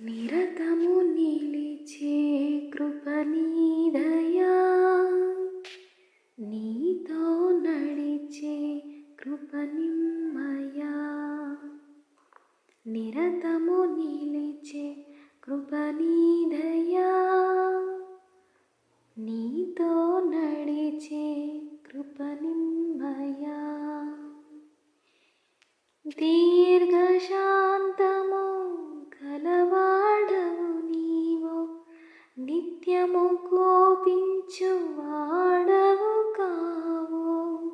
నిరతము నిలిచే కృపనీదయా నీతో నడిచే కృపనిమ్మయా నిరతము నిలిచే కృపనీదయా నీతో నడిచే కృపనిమ్మయా దీర్ఘశా నిత్యము కోపించు వాడవు కావు.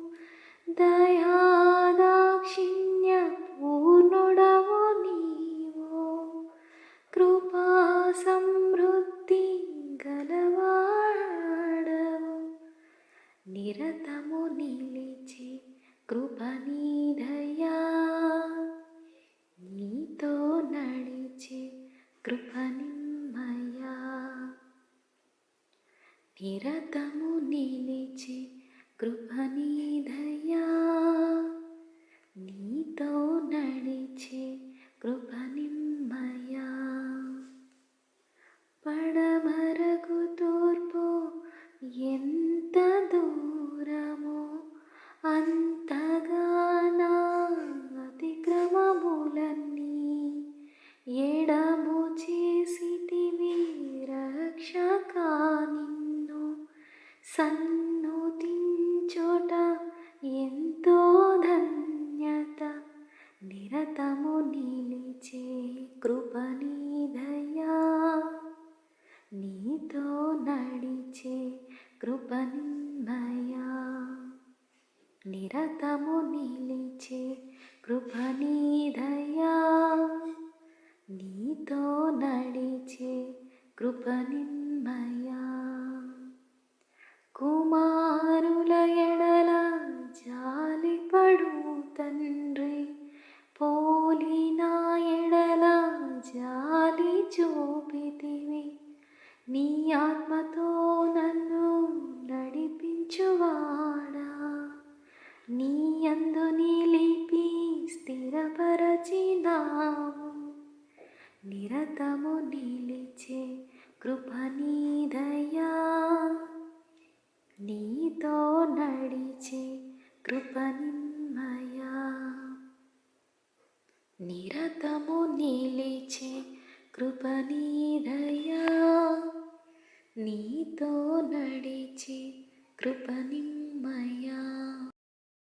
దయాదాక్షిణ్య పూర్ణుడవు నీవు. కృపా సమృద్ధి గలవాడవు. నిరతము నిలిచి కృప కృపనీదయా నీతో నడిచే కృపని నిరతము నిలిచి కృపనీదయా నీతో సన్నుతించోట ఎంతో ధన్యత నిరతము నిలిచే కృపనీదయా నీతో నడిచే కృపనిమ్మయా నిరతము నిలిచే కృపనీదయా నీతో నడిచే కృపనిమ్మయా నడిపించువాడా నీ అందు నిలిపి స్థిరపరచినావు. నిరతము నిలిచే కృప నీదయా నీతో నడిచే కృప నిమ్మయా నిరతము నిలిచే కృప నీదయా నీతో నడిచే Krupaning Maya